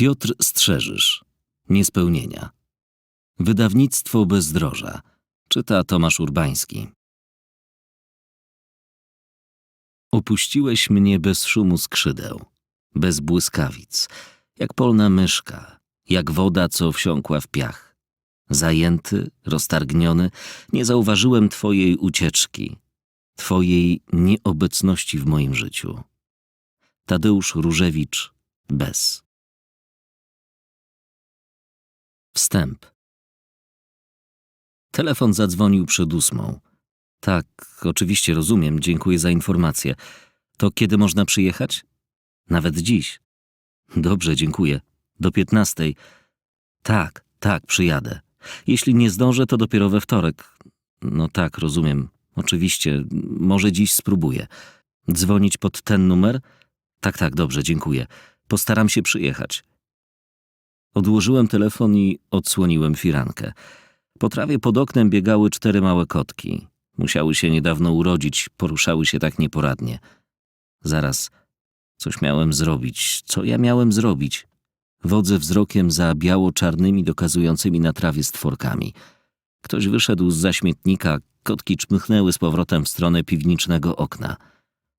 Piotr Strzeżysz. Niespełnienia. Wydawnictwo Bezdroża. Czyta Tomasz Urbański. Opuściłeś mnie bez szumu skrzydeł, bez błyskawic, jak polna myszka, jak woda, co wsiąkła w piach. Zajęty, roztargniony, nie zauważyłem Twojej ucieczki, Twojej nieobecności w moim życiu. Tadeusz Różewicz, bez. Wstęp. Telefon zadzwonił przed ósmą. Tak, oczywiście rozumiem, dziękuję za informację. To kiedy można przyjechać? Nawet dziś. Dobrze, dziękuję. Do piętnastej. Tak, tak, przyjadę. Jeśli nie zdążę, to dopiero we wtorek. No tak, rozumiem. Oczywiście, może dziś spróbuję. Dzwonić pod ten numer? Tak, tak, dobrze, dziękuję. Postaram się przyjechać. Odłożyłem telefon i odsłoniłem firankę. Po trawie pod oknem biegały cztery małe kotki. Musiały się niedawno urodzić, poruszały się tak nieporadnie. Zaraz, coś miałem zrobić. Co ja miałem zrobić? Wodzę wzrokiem za biało-czarnymi, dokazującymi na trawie stworkami. Ktoś wyszedł z zaśmietnika, kotki czmychnęły z powrotem w stronę piwnicznego okna.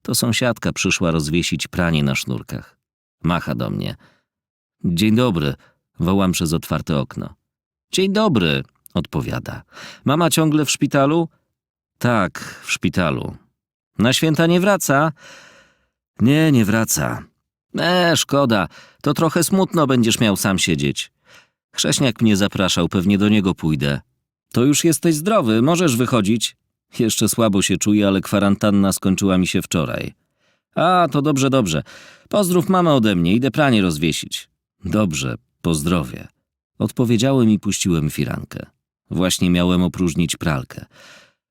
To sąsiadka przyszła rozwiesić pranie na sznurkach. Macha do mnie. Dzień dobry, wołam przez otwarte okno. Dzień dobry, odpowiada. Mama ciągle w szpitalu? Tak, w szpitalu. Na święta nie wraca? Nie, nie wraca. E, szkoda. To trochę smutno będziesz miał sam siedzieć. Chrześniak mnie zapraszał, pewnie do niego pójdę. To już jesteś zdrowy, możesz wychodzić. Jeszcze słabo się czuję, ale kwarantanna skończyła mi się wczoraj. A, to dobrze, dobrze. Pozdrów mamę ode mnie, idę pranie rozwiesić. Dobrze, pozdrowie. Odpowiedziałem i puściłem firankę. Właśnie miałem opróżnić pralkę.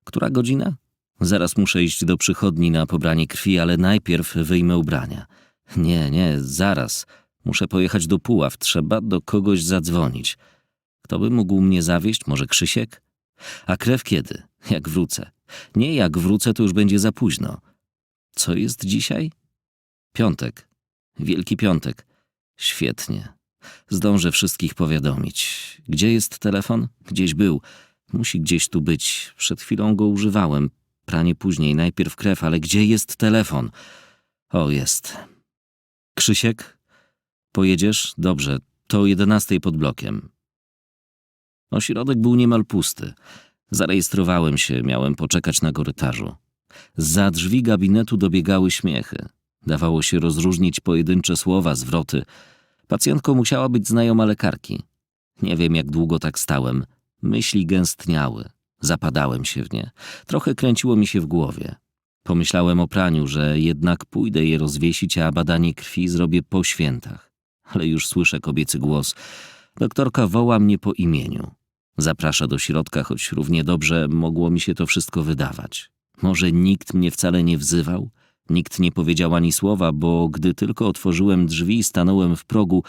Która godzina? Zaraz muszę iść do przychodni na pobranie krwi, ale najpierw wyjmę ubrania. Nie, nie, zaraz. Muszę pojechać do Puław, trzeba do kogoś zadzwonić. Kto by mógł mnie zawieść? Może Krzysiek? A krew kiedy? Jak wrócę? Nie, jak wrócę, to już będzie za późno. Co jest dzisiaj? Piątek. Wielki piątek. Świetnie. Zdążę wszystkich powiadomić. Gdzie jest telefon? Gdzieś był. Musi gdzieś tu być. Przed chwilą go używałem. Pranie później, najpierw krew, ale gdzie jest telefon? O, jest. Krzysiek? Pojedziesz? Dobrze. To o jedenastej pod blokiem. Ośrodek był niemal pusty. Zarejestrowałem się, miałem poczekać na korytarzu. Za drzwi gabinetu dobiegały śmiechy. Dawało się rozróżnić pojedyncze słowa, zwroty. Pacjentką musiała być znajoma lekarki. Nie wiem, jak długo tak stałem. Myśli gęstniały. Zapadałem się w nie. Trochę kręciło mi się w głowie. Pomyślałem o praniu, że jednak pójdę je rozwiesić, a badanie krwi zrobię po świętach. Ale już słyszę kobiecy głos. Doktorka woła mnie po imieniu. Zaprasza do środka, choć równie dobrze mogło mi się to wszystko wydawać. Może nikt mnie wcale nie wzywał? Nikt nie powiedział ani słowa, bo gdy tylko otworzyłem drzwi i stanąłem w progu,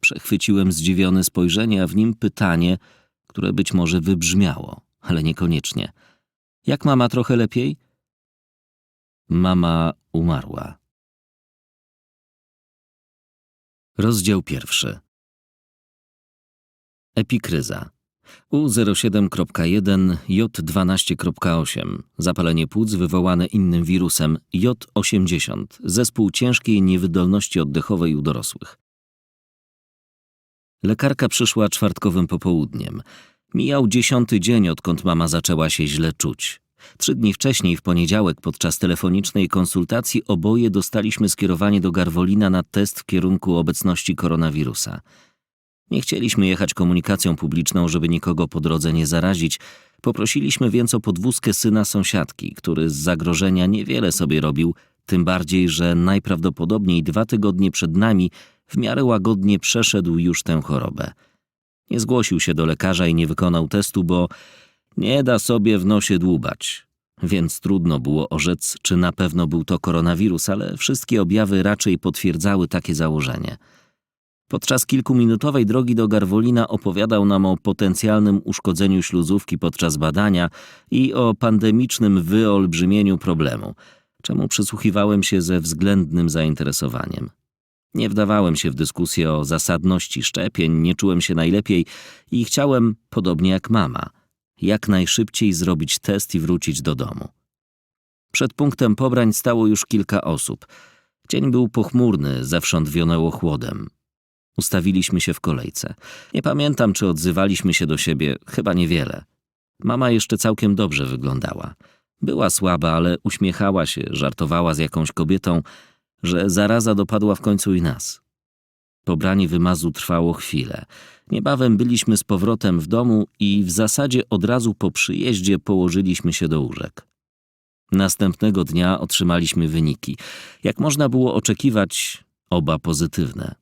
przechwyciłem zdziwione spojrzenie, a w nim pytanie, które być może wybrzmiało, ale niekoniecznie. Jak mama trochę lepiej? Mama umarła. Rozdział pierwszy. Epikryza. U07.1 J12.8 Zapalenie płuc wywołane innym wirusem J80 Zespół ciężkiej niewydolności oddechowej u dorosłych. Lekarka przyszła czwartkowym popołudniem. Mijał dziesiąty dzień, odkąd mama zaczęła się źle czuć. Trzy dni wcześniej, w poniedziałek, podczas telefonicznej konsultacji, oboje dostaliśmy skierowanie do Garwolina na test w kierunku obecności koronawirusa. Nie chcieliśmy jechać komunikacją publiczną, żeby nikogo po drodze nie zarazić. Poprosiliśmy więc o podwózkę syna sąsiadki, który z zagrożenia niewiele sobie robił, tym bardziej, że najprawdopodobniej dwa tygodnie przed nami w miarę łagodnie przeszedł już tę chorobę. Nie zgłosił się do lekarza i nie wykonał testu, bo nie da sobie w nosie dłubać. Więc trudno było orzec, czy na pewno był to koronawirus, ale wszystkie objawy raczej potwierdzały takie założenie. Podczas kilkuminutowej drogi do Garwolina opowiadał nam o potencjalnym uszkodzeniu śluzówki podczas badania i o pandemicznym wyolbrzymieniu problemu, czemu przysłuchiwałem się ze względnym zainteresowaniem. Nie wdawałem się w dyskusję o zasadności szczepień, nie czułem się najlepiej i chciałem, podobnie jak mama, jak najszybciej zrobić test i wrócić do domu. Przed punktem pobrań stało już kilka osób. Dzień był pochmurny, zewsząd wionęło chłodem. Ustawiliśmy się w kolejce. Nie pamiętam, czy odzywaliśmy się do siebie, chyba niewiele. Mama jeszcze całkiem dobrze wyglądała. Była słaba, ale uśmiechała się, żartowała z jakąś kobietą, że zaraza dopadła w końcu i nas. Pobranie wymazu trwało chwilę. Niebawem byliśmy z powrotem w domu i w zasadzie od razu po przyjeździe położyliśmy się do łóżek. Następnego dnia otrzymaliśmy wyniki. Jak można było oczekiwać, oba pozytywne.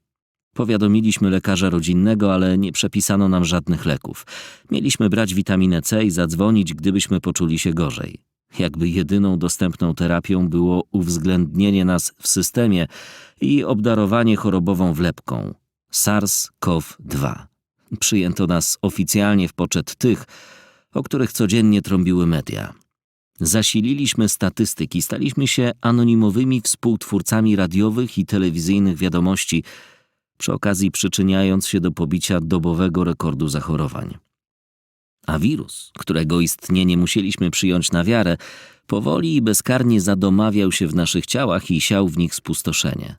Powiadomiliśmy lekarza rodzinnego, ale nie przepisano nam żadnych leków. Mieliśmy brać witaminę C i zadzwonić, gdybyśmy poczuli się gorzej. Jakby jedyną dostępną terapią było uwzględnienie nas w systemie i obdarowanie chorobową wlepką SARS-CoV-2. Przyjęto nas oficjalnie w poczet tych, o których codziennie trąbiły media. Zasililiśmy statystyki, staliśmy się anonimowymi współtwórcami radiowych i telewizyjnych wiadomości, przy okazji przyczyniając się do pobicia dobowego rekordu zachorowań. A wirus, którego istnienie musieliśmy przyjąć na wiarę, powoli i bezkarnie zadomawiał się w naszych ciałach i siał w nich spustoszenie.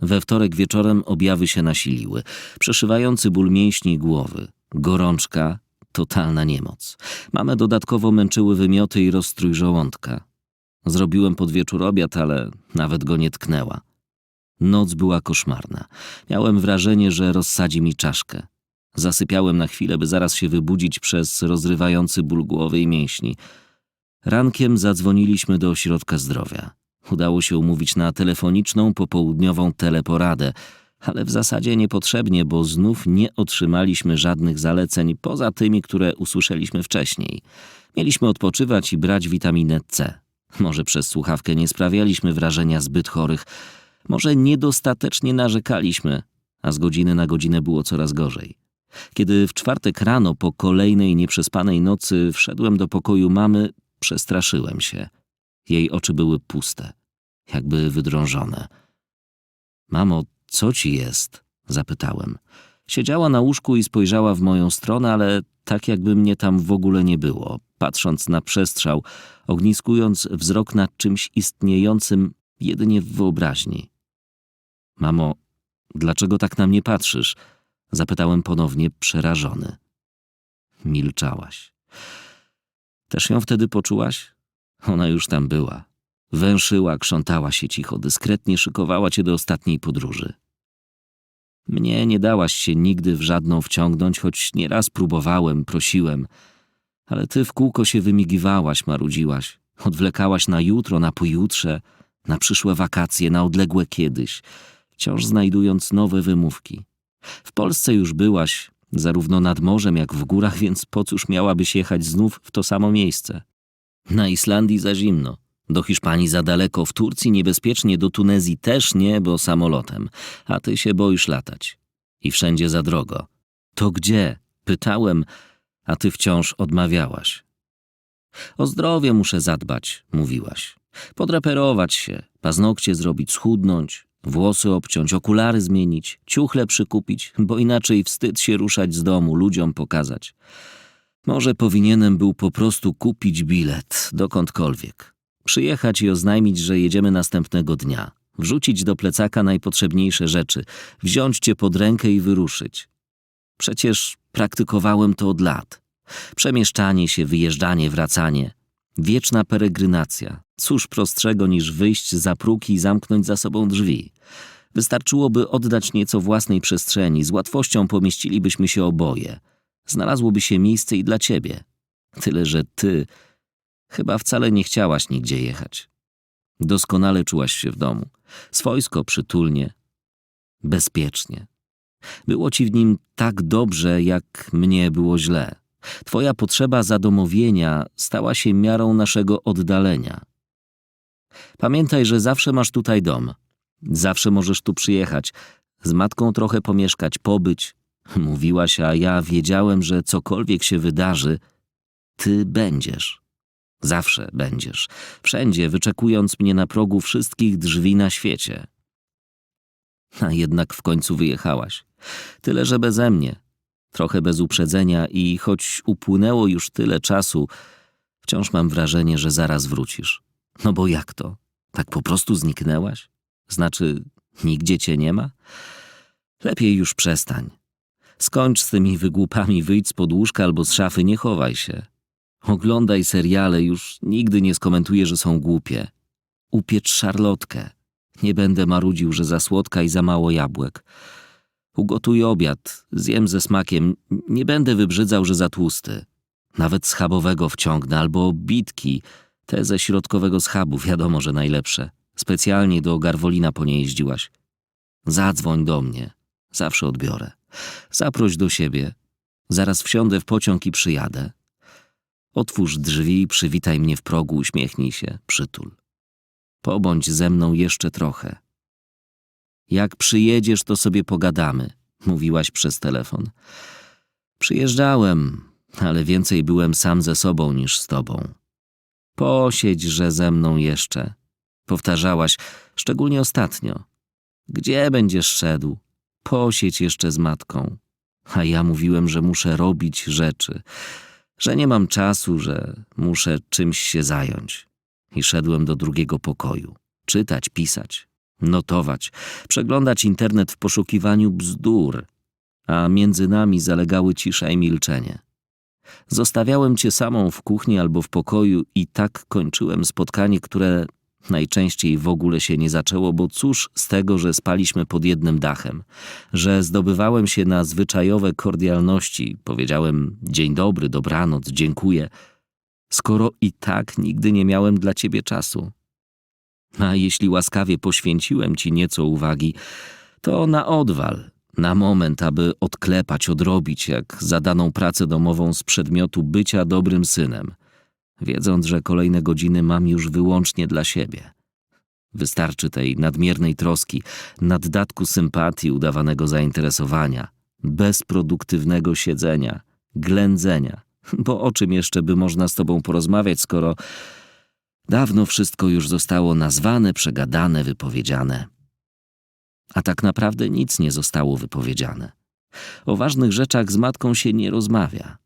We wtorek wieczorem objawy się nasiliły, przeszywający ból mięśni głowy, gorączka, totalna niemoc. Mamę dodatkowo męczyły wymioty i rozstrój żołądka. Zrobiłem pod wieczór obiad, ale nawet go nie tknęła. Noc była koszmarna. Miałem wrażenie, że rozsadzi mi czaszkę. Zasypiałem na chwilę, by zaraz się wybudzić przez rozrywający ból głowy i mięśni. Rankiem zadzwoniliśmy do ośrodka zdrowia. Udało się umówić na telefoniczną popołudniową teleporadę, ale w zasadzie niepotrzebnie, bo znów nie otrzymaliśmy żadnych zaleceń poza tymi, które usłyszeliśmy wcześniej. Mieliśmy odpoczywać i brać witaminę C. Może przez słuchawkę nie sprawialiśmy wrażenia zbyt chorych, może niedostatecznie narzekaliśmy, a z godziny na godzinę było coraz gorzej. Kiedy w czwartek rano po kolejnej nieprzespanej nocy wszedłem do pokoju mamy, przestraszyłem się. Jej oczy były puste, jakby wydrążone. Mamo, co ci jest? zapytałem. Siedziała na łóżku i spojrzała w moją stronę, ale tak jakby mnie tam w ogóle nie było, patrząc na przestrzał, ogniskując wzrok nad czymś istniejącym jedynie w wyobraźni. Mamo, dlaczego tak na mnie patrzysz? Zapytałem ponownie, przerażony. Milczałaś. Też ją wtedy poczułaś? Ona już tam była. Węszyła, krzątała się cicho, dyskretnie szykowała cię do ostatniej podróży. Mnie nie dałaś się nigdy w żadną wciągnąć, choć nieraz próbowałem, prosiłem. Ale ty w kółko się wymigiwałaś, marudziłaś. Odwlekałaś na jutro, na pojutrze, na przyszłe wakacje, na odległe kiedyś, wciąż znajdując nowe wymówki. W Polsce już byłaś, zarówno nad morzem, jak w górach, więc po cóż miałabyś jechać znów w to samo miejsce? Na Islandii za zimno, do Hiszpanii za daleko, w Turcji niebezpiecznie, do Tunezji też nie, bo samolotem, a ty się boisz latać. I wszędzie za drogo. To gdzie? Pytałem, a ty wciąż odmawiałaś. O zdrowie muszę zadbać, mówiłaś. Podreperować się, paznokcie zrobić, schudnąć, włosy obciąć, okulary zmienić, ciuchle przykupić, bo inaczej wstyd się ruszać z domu, ludziom pokazać. Może powinienem był po prostu kupić bilet, dokądkolwiek. Przyjechać i oznajmić, że jedziemy następnego dnia. Wrzucić do plecaka najpotrzebniejsze rzeczy, wziąć cię pod rękę i wyruszyć. Przecież praktykowałem to od lat. Przemieszczanie się, wyjeżdżanie, wracanie. Wieczna peregrynacja. Cóż prostszego niż wyjść za próg i zamknąć za sobą drzwi. Wystarczyłoby oddać nieco własnej przestrzeni, z łatwością pomieścilibyśmy się oboje. Znalazłoby się miejsce i dla ciebie. Tyle, że ty chyba wcale nie chciałaś nigdzie jechać. Doskonale czułaś się w domu. Swojsko przytulnie, bezpiecznie. Było ci w nim tak dobrze, jak mnie było źle. Twoja potrzeba zadomowienia stała się miarą naszego oddalenia. Pamiętaj, że zawsze masz tutaj dom. Zawsze możesz tu przyjechać, z matką trochę pomieszkać, pobyć. Mówiłaś, a ja wiedziałem, że cokolwiek się wydarzy, ty będziesz. Zawsze będziesz. Wszędzie, wyczekując mnie na progu wszystkich drzwi na świecie. A jednak w końcu wyjechałaś. Tyle, że beze mnie. Trochę bez uprzedzenia i choć upłynęło już tyle czasu, wciąż mam wrażenie, że zaraz wrócisz. No bo jak to? Tak po prostu zniknęłaś? Znaczy, nigdzie cię nie ma? Lepiej już przestań. Skończ z tymi wygłupami, wyjdź z podłóżka albo z szafy, nie chowaj się. Oglądaj seriale, już nigdy nie skomentuję, że są głupie. Upiecz szarlotkę. Nie będę marudził, że za słodka i za mało jabłek. Ugotuj obiad, zjem ze smakiem, nie będę wybrzydzał, że za tłusty. Nawet schabowego wciągnę, albo bitki, te ze środkowego schabu, wiadomo, że najlepsze. Specjalnie do Garwolina po nie jeździłaś. Zadzwoń do mnie, zawsze odbiorę. Zaproś do siebie, zaraz wsiądę w pociąg i przyjadę. Otwórz drzwi, przywitaj mnie w progu, uśmiechnij się, przytul. Pobądź ze mną jeszcze trochę. Jak przyjedziesz, to sobie pogadamy, mówiłaś przez telefon. Przyjeżdżałem, ale więcej byłem sam ze sobą niż z tobą. Posiedź, że ze mną jeszcze. Powtarzałaś, szczególnie ostatnio. Gdzie będziesz szedł? Posiedź jeszcze z matką. A ja mówiłem, że muszę robić rzeczy, że nie mam czasu, że muszę czymś się zająć. I szedłem do drugiego pokoju. Czytać, pisać, notować, przeglądać internet w poszukiwaniu bzdur, a między nami zalegały cisza i milczenie. Zostawiałem cię samą w kuchni albo w pokoju i tak kończyłem spotkanie, które najczęściej w ogóle się nie zaczęło, bo cóż z tego, że spaliśmy pod jednym dachem, że zdobywałem się na zwyczajowe kordialności, powiedziałem dzień dobry, dobranoc, dziękuję, skoro i tak nigdy nie miałem dla ciebie czasu. A jeśli łaskawie poświęciłem ci nieco uwagi, to na odwal, na moment, aby odklepać, odrobić jak zadaną pracę domową z przedmiotu bycia dobrym synem, wiedząc, że kolejne godziny mam już wyłącznie dla siebie. Wystarczy tej nadmiernej troski, naddatku sympatii, udawanego zainteresowania, bezproduktywnego siedzenia, ględzenia, bo o czym jeszcze by można z tobą porozmawiać, skoro dawno wszystko już zostało nazwane, przegadane, wypowiedziane. A tak naprawdę nic nie zostało wypowiedziane. O ważnych rzeczach z matką się nie rozmawia.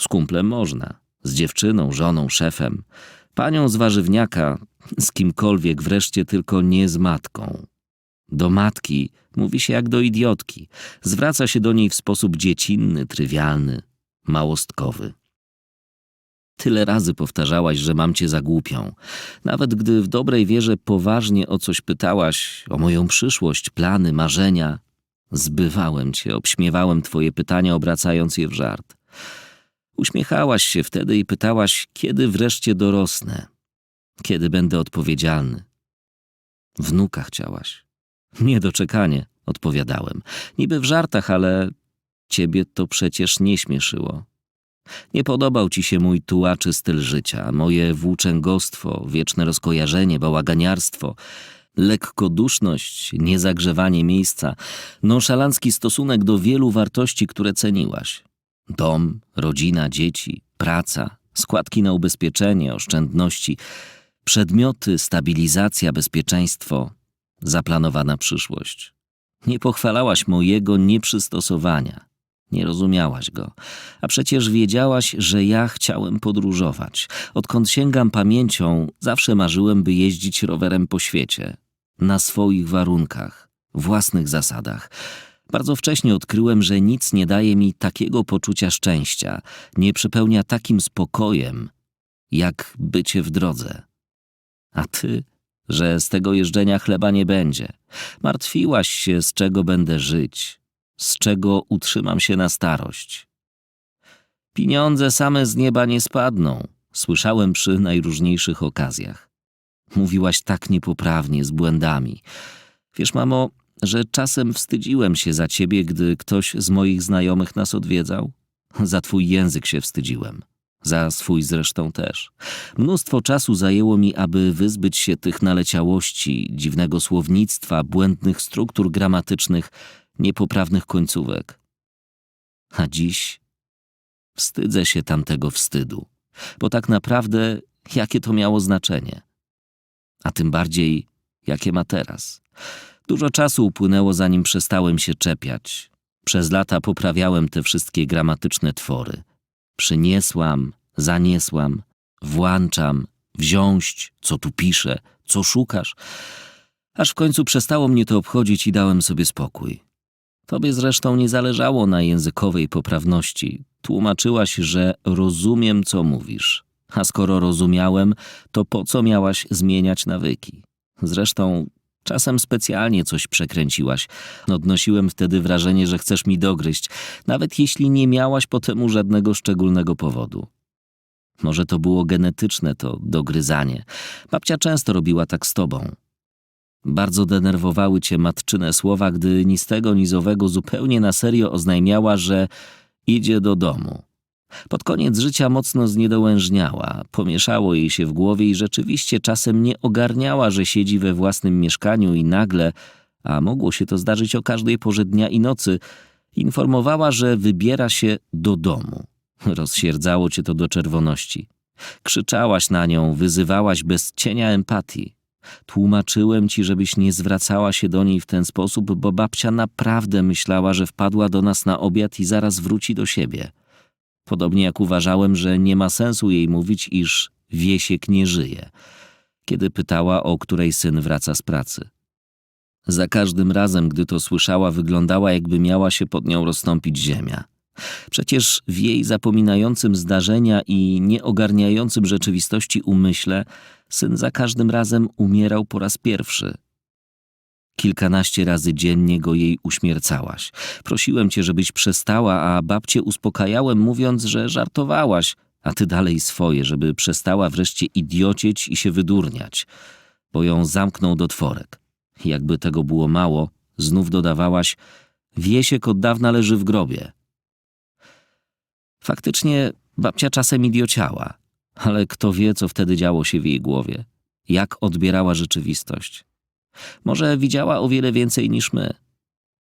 Z kumplem można, z dziewczyną, żoną, szefem, panią z warzywniaka, z kimkolwiek wreszcie, tylko nie z matką. Do matki mówi się jak do idiotki, zwraca się do niej w sposób dziecinny, trywialny, małostkowy. Tyle razy powtarzałaś, że mam cię za głupią. Nawet gdy w dobrej wierze poważnie o coś pytałaś, o moją przyszłość, plany, marzenia, zbywałem cię, obśmiewałem twoje pytania, obracając je w żart. Uśmiechałaś się wtedy i pytałaś, kiedy wreszcie dorosnę, kiedy będę odpowiedzialny. Wnuka chciałaś. Niedoczekanie, odpowiadałem. Niby w żartach, ale ciebie to przecież nie śmieszyło. Nie podobał ci się mój tułaczy styl życia, moje włóczęgostwo, wieczne rozkojarzenie, bałaganiarstwo, lekkoduszność, niezagrzewanie miejsca, nonszalancki stosunek do wielu wartości, które ceniłaś. Dom, rodzina, dzieci, praca, składki na ubezpieczenie, oszczędności, przedmioty, stabilizacja, bezpieczeństwo, zaplanowana przyszłość. Nie pochwalałaś mojego nieprzystosowania. Nie rozumiałaś go, a przecież wiedziałaś, że ja chciałem podróżować. Odkąd sięgam pamięcią, zawsze marzyłem, by jeździć rowerem po świecie. Na swoich warunkach, własnych zasadach. Bardzo wcześnie odkryłem, że nic nie daje mi takiego poczucia szczęścia, nie przypełnia takim spokojem, jak bycie w drodze. A ty, że z tego jeżdżenia chleba nie będzie. Martwiłaś się, z czego będę żyć, z czego utrzymam się na starość. Pieniądze same z nieba nie spadną, słyszałem przy najróżniejszych okazjach. Mówiłaś tak niepoprawnie, z błędami. Wiesz, mamo, że czasem wstydziłem się za ciebie, gdy ktoś z moich znajomych nas odwiedzał? Za twój język się wstydziłem. Za swój zresztą też. Mnóstwo czasu zajęło mi, aby wyzbyć się tych naleciałości, dziwnego słownictwa, błędnych struktur gramatycznych, niepoprawnych końcówek. A dziś wstydzę się tamtego wstydu, bo tak naprawdę jakie to miało znaczenie? A tym bardziej, jakie ma teraz. Dużo czasu upłynęło, zanim przestałem się czepiać. Przez lata poprawiałem te wszystkie gramatyczne twory. Przyniesłam, zaniesłam, włączam, wziąć, co tu piszę, co szukasz. Aż w końcu przestało mnie to obchodzić i dałem sobie spokój. Tobie zresztą nie zależało na językowej poprawności. Tłumaczyłaś, że rozumiem, co mówisz. A skoro rozumiałem, to po co miałaś zmieniać nawyki? Zresztą czasem specjalnie coś przekręciłaś. Odnosiłem wtedy wrażenie, że chcesz mi dogryźć, nawet jeśli nie miałaś po temu żadnego szczególnego powodu. Może to było genetyczne, to dogryzanie. Babcia często robiła tak z tobą. Bardzo denerwowały cię matczyne słowa, gdy ni z tego, ni z owego zupełnie na serio oznajmiała, że idzie do domu. Pod koniec życia mocno zniedołężniała, pomieszało jej się w głowie i rzeczywiście czasem nie ogarniała, że siedzi we własnym mieszkaniu i nagle, a mogło się to zdarzyć o każdej porze dnia i nocy, informowała, że wybiera się do domu. Rozsierdzało cię to do czerwoności. Krzyczałaś na nią, wyzywałaś bez cienia empatii. Tłumaczyłem ci, żebyś nie zwracała się do niej w ten sposób, bo babcia naprawdę myślała, że wpadła do nas na obiad i zaraz wróci do siebie. Podobnie jak uważałem, że nie ma sensu jej mówić, iż Wiesiek nie żyje, kiedy pytała, o której syn wraca z pracy. Za każdym razem, gdy to słyszała, wyglądała, jakby miała się pod nią rozstąpić ziemia. Przecież w jej zapominającym zdarzenia i nieogarniającym rzeczywistości umyśle syn za każdym razem umierał po raz pierwszy. Kilkanaście razy dziennie go jej uśmiercałaś. Prosiłem cię, żebyś przestała, a babcię uspokajałem, mówiąc, że żartowałaś, a ty dalej swoje, żeby przestała wreszcie idiocieć i się wydurniać, bo ją zamknął do tworek. Jakby tego było mało, znów dodawałaś, Wiesiek od dawna leży w grobie. Faktycznie babcia czasem idiociała, ale kto wie, co wtedy działo się w jej głowie, jak odbierała rzeczywistość. Może widziała o wiele więcej niż my.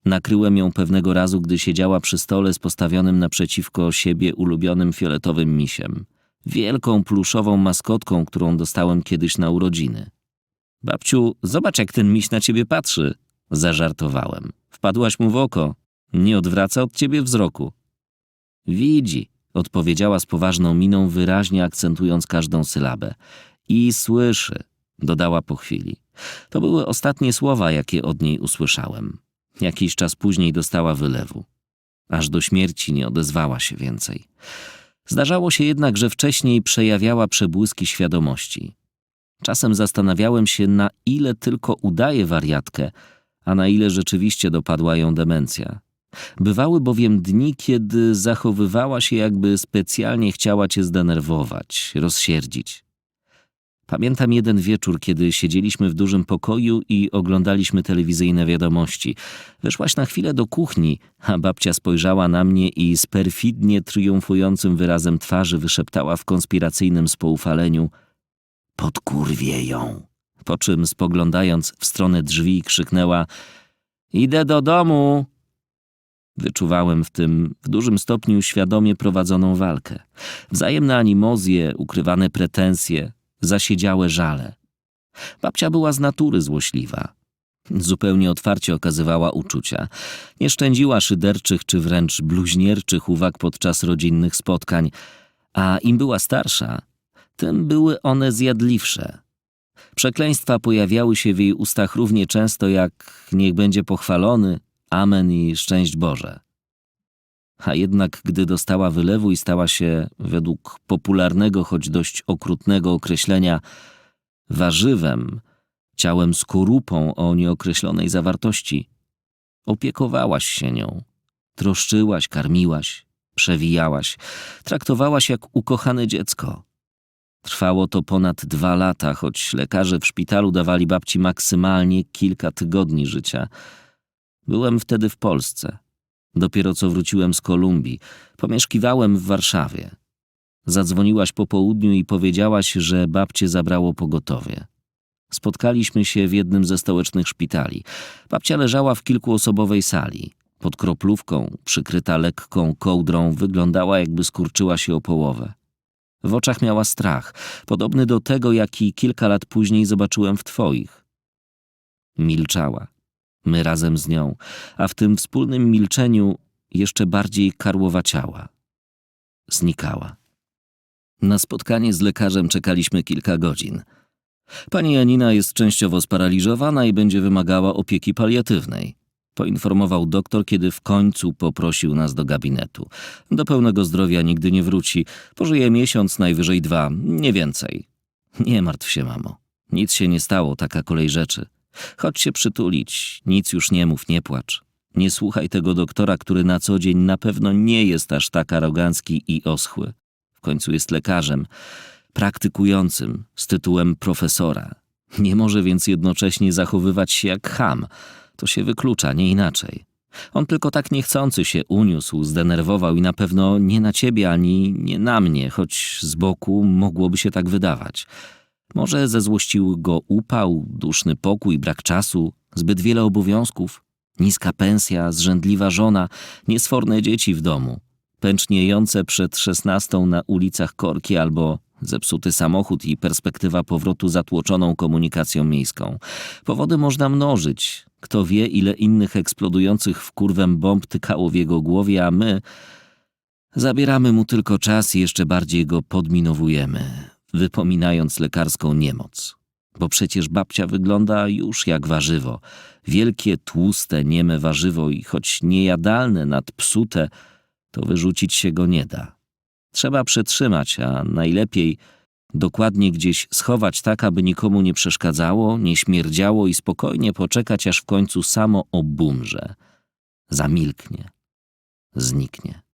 Nakryłem ją pewnego razu, gdy siedziała przy stole z postawionym naprzeciwko siebie ulubionym fioletowym misiem. Wielką pluszową maskotką, którą dostałem kiedyś na urodziny. Babciu, zobacz jak ten miś na ciebie patrzy. Zażartowałem. Wpadłaś mu w oko. Nie odwraca od ciebie wzroku. Widzi, odpowiedziała z poważną miną, wyraźnie akcentując każdą sylabę. I słyszy, dodała po chwili. To były ostatnie słowa, jakie od niej usłyszałem. Jakiś czas później dostała wylewu. Aż do śmierci nie odezwała się więcej. Zdarzało się jednak, że wcześniej przejawiała przebłyski świadomości. Czasem zastanawiałem się, na ile tylko udaje wariatkę, a na ile rzeczywiście dopadła ją demencja. Bywały bowiem dni, kiedy zachowywała się, jakby specjalnie chciała cię zdenerwować, rozsierdzić. Pamiętam jeden wieczór, kiedy siedzieliśmy w dużym pokoju i oglądaliśmy telewizyjne wiadomości. Weszłaś na chwilę do kuchni, a babcia spojrzała na mnie i z perfidnie triumfującym wyrazem twarzy wyszeptała w konspiracyjnym spoufaleniu Podkurwie ją. Po czym spoglądając w stronę drzwi krzyknęła Idę do domu! Wyczuwałem w tym w dużym stopniu świadomie prowadzoną walkę. Wzajemne animozje, ukrywane pretensje, zasiedziałe żale. Babcia była z natury złośliwa. Zupełnie otwarcie okazywała uczucia. Nie szczędziła szyderczych czy wręcz bluźnierczych uwag podczas rodzinnych spotkań, a im była starsza, tym były one zjadliwsze. Przekleństwa pojawiały się w jej ustach równie często jak niech będzie pochwalony, amen i szczęść Boże. A jednak, gdy dostała wylewu i stała się, według popularnego, choć dość okrutnego określenia, warzywem, ciałem skorupą o nieokreślonej zawartości, opiekowałaś się nią, troszczyłaś, karmiłaś, przewijałaś, traktowałaś jak ukochane dziecko. Trwało to ponad dwa lata, choć lekarze w szpitalu dawali babci maksymalnie kilka tygodni życia. Byłem wtedy w Polsce. Dopiero co wróciłem z Kolumbii. Pomieszkiwałem w Warszawie. Zadzwoniłaś po południu i powiedziałaś, że babcie zabrało pogotowie. Spotkaliśmy się w jednym ze stołecznych szpitali. Babcia leżała w kilkuosobowej sali. Pod kroplówką, przykryta lekką kołdrą, wyglądała jakby skurczyła się o połowę. W oczach miała strach, podobny do tego, jaki kilka lat później zobaczyłem w twoich. Milczała. My razem z nią, a w tym wspólnym milczeniu jeszcze bardziej karłowaciała. Znikała. Na spotkanie z lekarzem czekaliśmy kilka godzin. Pani Janina jest częściowo sparaliżowana i będzie wymagała opieki paliatywnej. Poinformował doktor, kiedy w końcu poprosił nas do gabinetu. Do pełnego zdrowia nigdy nie wróci. Pożyje miesiąc, najwyżej dwa, nie więcej. Nie martw się, mamo. Nic się nie stało, taka kolej rzeczy. Chodź się przytulić, nic już nie mów, nie płacz. Nie słuchaj tego doktora, który na co dzień na pewno nie jest aż tak arogancki i oschły. W końcu jest lekarzem, praktykującym, z tytułem profesora. Nie może więc jednocześnie zachowywać się jak ham. To się wyklucza, nie inaczej. On tylko tak niechcący się uniósł, zdenerwował i na pewno nie na ciebie ani nie na mnie, choć z boku mogłoby się tak wydawać. Może zezłościł go upał, duszny pokój, brak czasu, zbyt wiele obowiązków, niska pensja, zrzędliwa żona, niesforne dzieci w domu, pęczniejące przed szesnastą na ulicach korki albo zepsuty samochód i perspektywa powrotu zatłoczoną komunikacją miejską. Powody można mnożyć. Kto wie, ile innych eksplodujących w kurwę bomb tykało w jego głowie, a my zabieramy mu tylko czas i jeszcze bardziej go podminowujemy, wypominając lekarską niemoc. Bo przecież babcia wygląda już jak warzywo. Wielkie, tłuste, nieme warzywo i choć niejadalne, nadpsute, to wyrzucić się go nie da. Trzeba przetrzymać, a najlepiej dokładnie gdzieś schować tak, aby nikomu nie przeszkadzało, nie śmierdziało i spokojnie poczekać, aż w końcu samo obumrze, zamilknie, zniknie.